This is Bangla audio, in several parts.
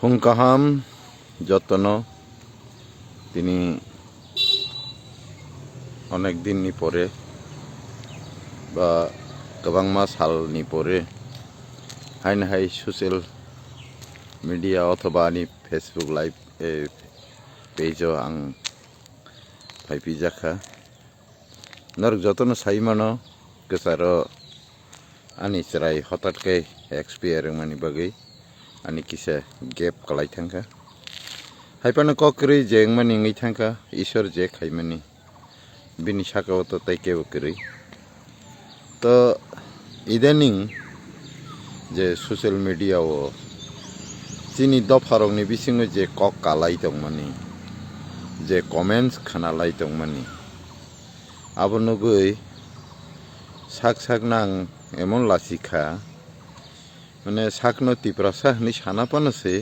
ফুঙ্কাহাম যত্ন তিনি অনেক দিন নি পরে বা গবাং মাস হাল নি পরে হাইন হাই সোশ্যাল মিডিয়া অথবা আনি ফেসবুক লাইভ এ পেজ আং ফাইপি জাখা নর যত্ন সাইমানো কেসার আনি চেরাই হঠাৎকে এক্সপিয়ারিং মানি বাকি ani kisa gap kalai thangka haipano kokri jeng mani ngai thangka isor je khai mani bini shakao to tai kebo kri to idaning je social media o chini dopharongni bisingo je kok kalai tongmani je comments khana lai tongmani abonogoi sak sak nang এমন লাসিখা लासिखा माने साकनो तिप्रासा हनै सानापानोसै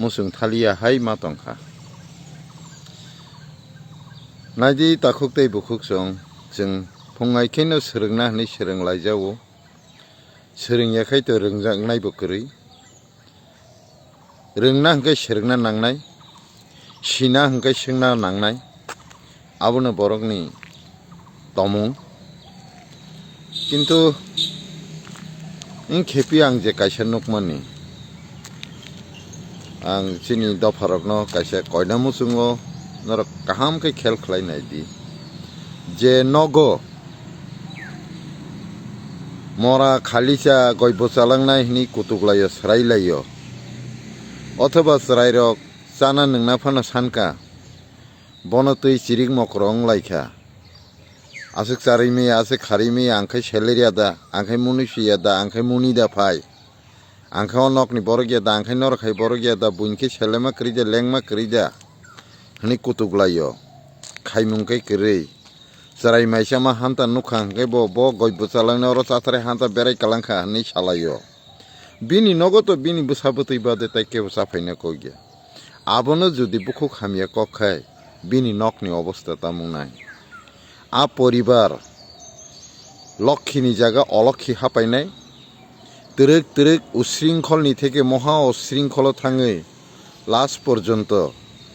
मुसुं थालियाहाय मा दंखा नायदि ताखुक दै बुखुक सं जों फुङायखेनो सोलोंना हनै सोलोंलायजावो सोलोंयाखैथ' रोंजांनायबो गोरै रोंना हंखाय सोलोंना नांनाय सिना हंखाय सोंना नांनाय आबनो बरकनि तमुं किन्तु इन खेपि आं जे कायसा नुकमानि आं चिनि दफारकनो कायसा कयना मुसुङो नरक काहामकै खेल खालायनाय दि जे नगो मरा खालिसा गय बसालांनाय हिनि कुतुकलायो स्रायलायो अथवा स्रायरक जाना नोंना फाना सानका बन तै चिरिक मकरं लायखा आसक चारिमी आसे खारिमी आंखाय सेलेरिया दा आंखाय मुनिसिया दा आंखाय मुनि दा फाय आंखाय नकनि बरगिया दा आंखाय नरखाय बरगिया दा बुइनखे सेलेमा करिदा लेंमा करिदा हनि कुतुकलायो खायमुंखाय करै जाराय माइसा मा हान्ता नुखा हांखाय ब ब गय बुचालांनो अर चाथारे हान्ता बेराय कालांखा हनै सालायो बिनि नगत बिनि बुसाबतै बादे ताइ केव साफायना कगिया आबनो जुदि बुखु खामिया कखाय बिनि नकनि अबस्था तामुंनाय आ परिबार লক্ষ্মীনি জায়গা অলক্ষী তরক তরক উশৃঙ্খল নি থেকে মহা অশৃঙ্খল থাঙে। লাস্ট পর্যন্ত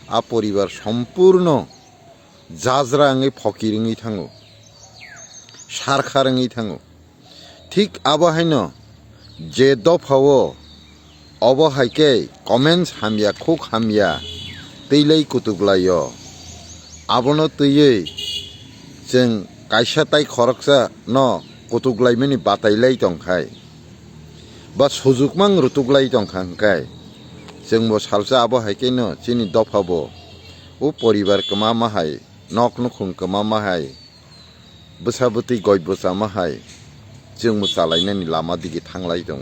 আ পরিবার সম্পূর্ণ জাজরাঙে ফকিরঙি থাঙো। সারখারঙি থাঙো। ঠিক আবহাইন যে দফাও অবহাইকে কমেন্স হামিয়া, খুক হামিয়া তৈলাই কুতুকলাই আবনো তৈয়ে जों कायसा ताइ खरकसा न कुतुकलायमानि बातायलाय दंखाय बा सुजुगमां रुतुकलाय दंखांखाय जोंबो सालसा आबहायकेनो चिनि दफाबो उ परिबार कमा माहाय नक नुखुं कमा माहाय बोसाबोतै गय बोसा माहाय जोंबो जालायनायनि लामा दिगे थांलाय दङ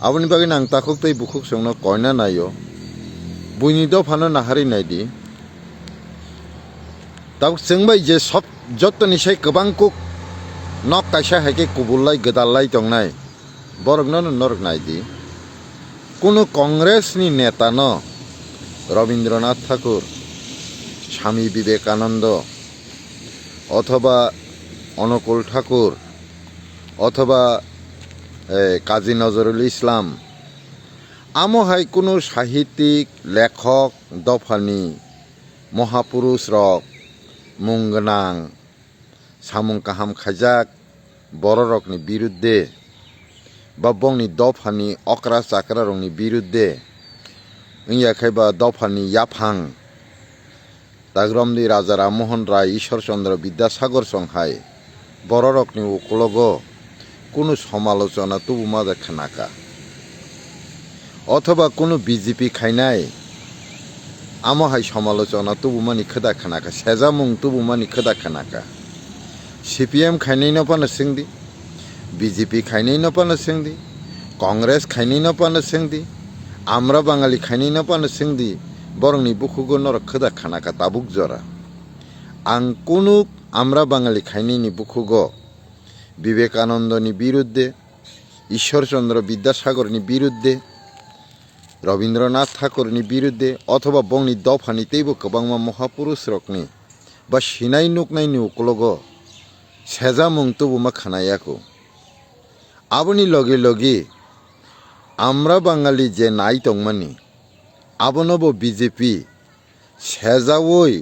आबनि बागै आं ताकुक दै बुकुक संनो कयना नायो बुइनि दफानो नाहारिनायदि दाउ जोंबाय जे सब जत्तनिसाय गोबां कुक नक कायसा हायके कुबुललाय गोदाललाय दंनाय बरगनो नरक नायदि কোনো কংগ্রেসনি নেতা ন রবীন্দ্রনাথ ঠাকুর স্বামী বিবেকানন্দ অথবা অনুকূল ঠাকুর অথবা এ, কাজী নজরুল ইসলাম আমহাই কোনো সাহিত্যিক লেখক দফানি মহাপুরুষ রক মুं गोनां सामुं काहाम खायजाक बर' रकनि बिरुद्धे बा बंनि दफानि अक्रा चाक्रा रंनि बिरुद्धे इंयाखायबा दफानि याफां दाग्रमनि राजा राममोहन राय ঈশ্বর চন্দ্র বিদ্যাসাগর সংহাই বড় রকনি উকলগ কোনো সমালোচনা তবু মাদা খানাকা অথবা কোনো বিজেপি খাইনাই আমহাই সমালোচনা তবু মানি খোদা খানাকা সেজামুং তবু মানি খোদা খানাকা সিপিএম খাইনাই নপানো সিংদি বিজেপি খাইনাই নপানো সিংদি কংগ্রেস খাইনাই নপানো সিংদি আমরা বাঙালি খাইনাই নপানো সিংদি বরংনি বুকুগো নর খোদা খানাকা তাবুক জরা আং কোনো আমরা বাঙালি খাইনাইনি বুকুগো বিবেকানন্দনি বিরুদ্ধে ঈশ্বরচন্দ্র বিদ্যাসাগরনি বিরুদ্ধে রবীন্দ্রনাথ ঠাকুরনি বিরুদ্ধে অথবা বংনি দফানিতেইব কবাংমা মহাপুরুষ রকনি, বা সিনাই নুক নাই নুকলগ সেজা মুংতুবুমা খানাইয়াকু আবনি লগে লগে আমরা বাঙালি যে নাই তংমানি আবনব BJP সেজাওই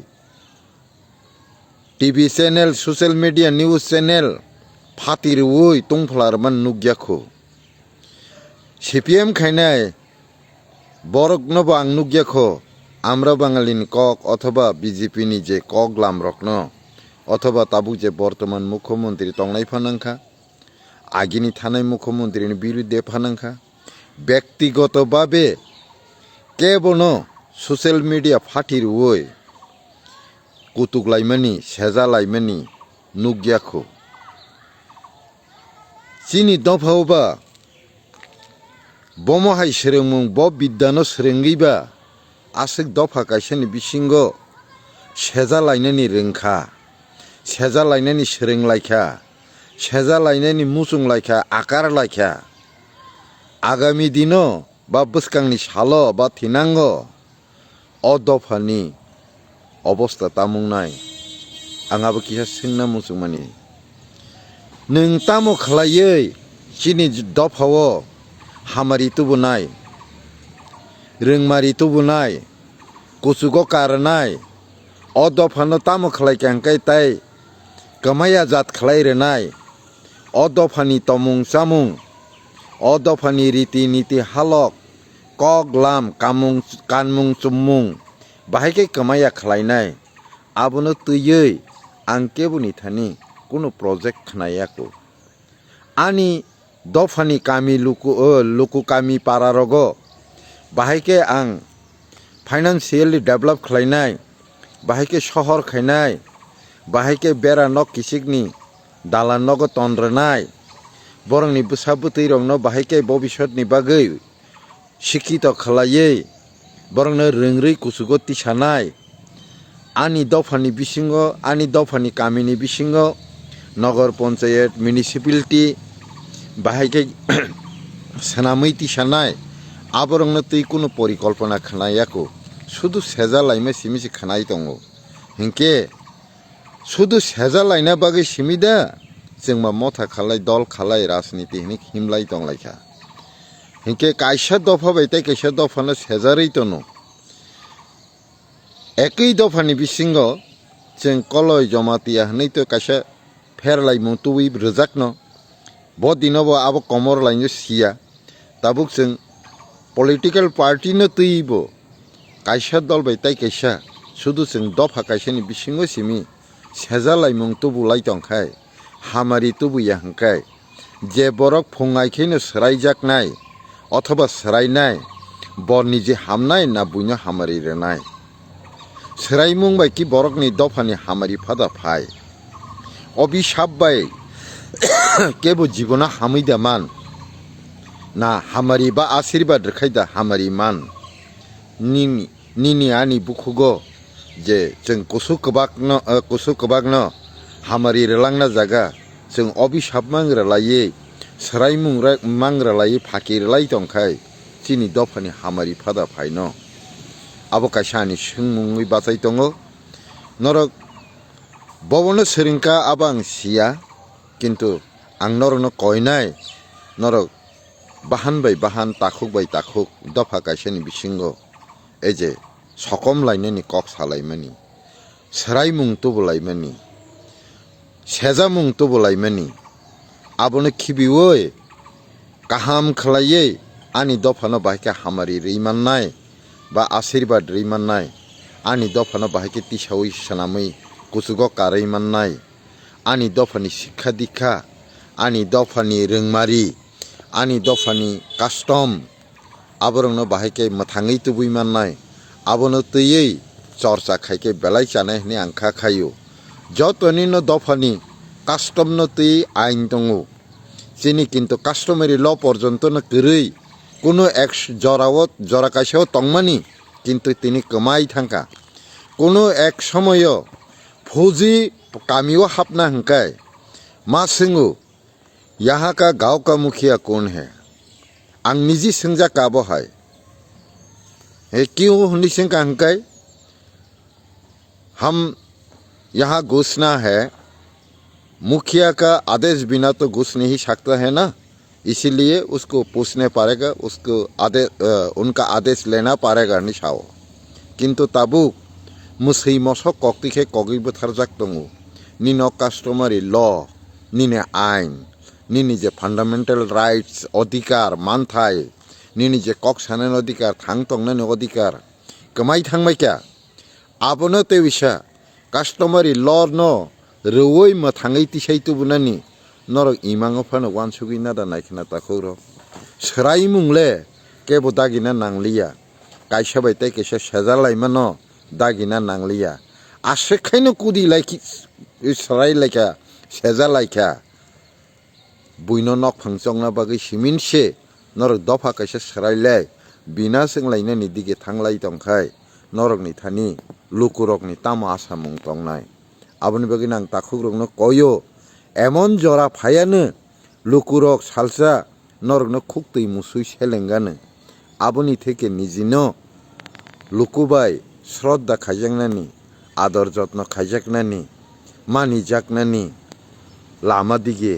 TV channel, social media, news channel, ফাতির ওই তংফলার মান নুগিয়াকু সিপিএম খাইনায় বরক নব আং নুগ্যাখো আমরা বাঙালিনি কক অথবা বিজেপিনি যে কক লাম রকন। অথবা তাবু যে বর্তমান মুখ্যমন্ত্রী তংনাই ফানাংখা। আগিনি থানায় মুখ্যমন্ত্রীর বিরুদ্ধে ফানাংখা। ব্যক্তিগতভাবে কেবল সচিয়েল মিডিয়া ফাটির ওই। কুতুক লাইমানি, সেজা লাইমানি নুগ্যাখো চিনি দফাওবা বমহাই সেরেংমুং ব বিদ্যানো সেরেঙ্গিবা आसिक दफा गायसेनि बिसिंग सेजा लायनायनि रोंखा सेजा लायनायनि सोरोंलायखा सेजा लायनायनि मुसुंलायखा आकार लायखा आगामि दिन बा बोसकांनि साल बा थिनांग अ दफानि अबस्था तामुंनाय आंहाबो किसा सोंना मुसुंमानि नों तामु खालायै सिनि दफाव हामारि तुबुनाय रोंमारि तुबुनाय कुसुगो कारनाय अ दफानो तामु खालाय केंकाय ताय कमाया जात खालाय रेनाय अ दफानि तमुं सामुं अ दफानि रीति नीति हालक कक लाम कामुं कानमुं चुमुं बाहायके कमाया खालायनाय आबुनो तुयै आं केबुनि थानि कुनु प्रजेक्ट खानायाको आनि दफानि कामि लुकु ओ लुकु कामि पारारगो बाहायके आं फाइनान्सियेलि डेभलप खालायनाय बाहायके सहर खायनाय बाहायके बेरा नक किसिकनि दालान नग तन्द्रनाय बरंनि बोसा बोतैरंनो बाहायके भबिष्यतनि बागै शिक्षित खालायै बरंनो रोंरै कुसुगो तिसानाय आनि दफानि बिसिङाव आनि दफानि गामिनि बिसिङाव नगर पन्चायत मिउनिसिपालिटि बाहायखै सोनामैति सानाय आबरंनो तै कुनु परिकल्पना खानायाको শুধু সেজা লাইমে সিমিসি খানাই দङ হিংকে শুধু সেজা লাইনা বাগে সিমিদা जोंमा मथा खालाय दल खालाय राजनिति हिनि हिमलाय दंलायखा हिंके कायसा दफा बायताय कैसा दफानो सेजारै तनु একই দফাनि बिसिङाव जों कलय जमातिया होनैथ' खायसे फेरलाय मुतुबै रोजाकन' ब दिनबो आबो कमर लाइनो सिया दाबुक जों पलिटिकेल पार्टिनो तैबो कायसा दल बायताय कायसा শুধু जों दफा कायसानि बिसिङाव सिमि सेजा लाइमुं तुबुलाय दंखाय हामारि तुबुया हांखाय जे बरक फुङायखैनो सोरायजाकनाय अथवा सोरायनाय बरनि जे हामनाय ना बुइनो हामारि रेनाय सोरायमुं बायकि बरकनि दफानि हामारि फादा फाय अभिशाप बाय केबो কেবো জীবনা হামিদা মান না হামারি বা আশীর্বাদ রেখাইদা হামারি মান নি নি আনি বুকুগ যে जों কসু কবাক কসু কবাকন হামারি রেলাংনা জাগা जों অভিশাপ মাংরা সরাই মুংরা ফাঁকি রেলাই দংখাই চিনি দফানি হামারি ফাদা ফাইন আবো কাশানি সুমুই বাতাই দঙ নরক ববনো সেরিংকা আবাং সিয়া किन्तु आं नरनो कयनाय नरक बाहान बाय बाहान ताखुक बाय ताखुक दफा कायसानि बिसिंग एजे सकम लायनायनि कक सालायमानि सोराय मुं तुबुलायमानि सेजा मुं तुबुलायमानि आबनो खिबिवै गाहाम खालायै आनि दफानो बाहायके हामारि रैमाननाय बा आशीर्बाद रैमाननाय आनि दफानो बाहायके तिसावै सोनामै कुसुग कारैमाननाय আনি দফানি শিক্ষা দীক্ষা আনি দফানি রংমারি আনি দফানি কাস্টম आबरंनो बाहायखे मोथाङै तुबुइ माननाय आबनो তৈয়ই চর্চা খাইকে বেলাই চানে হিনি আংখা খাইও যতনি ন দফানি কাস্টম ন তুই আইন দঙ চিনি কিন্তু কাস্টমারি ল পর্যন্ত ন করেই কোনো এক জরাও জরা কাছেও তংমানি কিন্তু তিনি কমাই থাকা কোনো এক সময় ফৌজি कामियों हपना हंकाय माँ सिंगू यहाँ का गाँव का मुखिया कौन है? अंग निजी संजा काबो है क्यों हुनी सिंह का हंकाय हम यहाँ घुसना है। मुखिया का आदेश बिना तो घुस नहीं सकता है ना? इसीलिए उसको पूछने पड़ेगा उसको आदेश उनका आदेश लेना पड़ेगा निशाओ। किंतु तबू मुसही मसो कौकती के कौगी बुथर जक নিন কাস্টমারি ল নিনে আইন নিনি যে ফান্ডামেন্টাল রাইটস অধিকার মানথায় নিনি যে কক সানের অধিকার থাং তংনান অধিকার কমাই থাংমাই ক্যা আপন তে বিষা কাস্টমারি ল ন রৌই ম থাঙই তিসাই তুবুনানি নর ইমাং ফানো ওয়ান সুগি নাদা নাইখনা তাকৌ র সরাই মুংলে কেবো দাগিনা নাংলিয়া কাইসাবাই তাই কেসা সাজা লাইমা ন দাগিনা নাংলিয়া কুদি লাইকি এই চৰাই লাইখা সেজা লাইখা বইনো নক ফাংচংনা বাকি সিমিন সে নরক দফা কাইসা সরাইলাই বিনা সোংলাইনানি দিকে থাংলাই তংখাই নরকনি থানি লুকুরকনি তামা আসামুং তংনাই আবনি বাকি নাং তাকুগ্রকনো কয়ো, এমন জরা ফায়ানো লুকুরক সালসা নরকনো খুকতই মুসুই সেলেঙ্গানো আবনি থেকে নিজিনো, লুকুবাই শ্রদ্ধা খাইজাকনানি আদর যত্ন খাইজাকনানি मानिजाकनानै लामा दिगे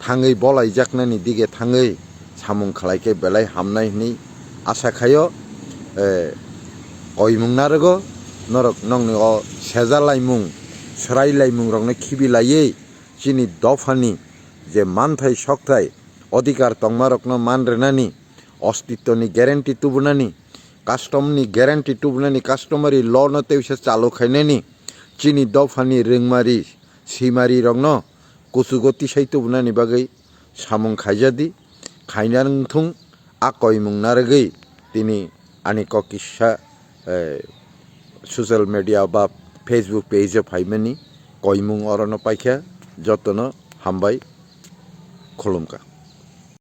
थाङै बलायजाकनानै दिगे थाङै सामुं खालायखे बेलाय हामनायनि आसा खायो गयमुंनारोगो नरक नंनि अ सेजालायमुं सोरायलायमुं रंनो खिबिलायै जिनि दफानि যে মানথাই শক্তাই অধিকার তংমারকন মানরেনানি অস্তিত্বনি গ্যারেন্টি তুবনানি কাস্টমনি গ্যারেন্টি টুবনানি কাস্টমারি ল নতে চালু খাইনেনি chini dofani rengmari simari rokno kusugo tisaito bunani bagui samung khaijadi khaina rungthung akoi mungnaragui tini ani kokisa social media বা ফেসবুক পেজে ফাইমানি কইমুং অরণ পাইখা যতন হামবাই খোলমকা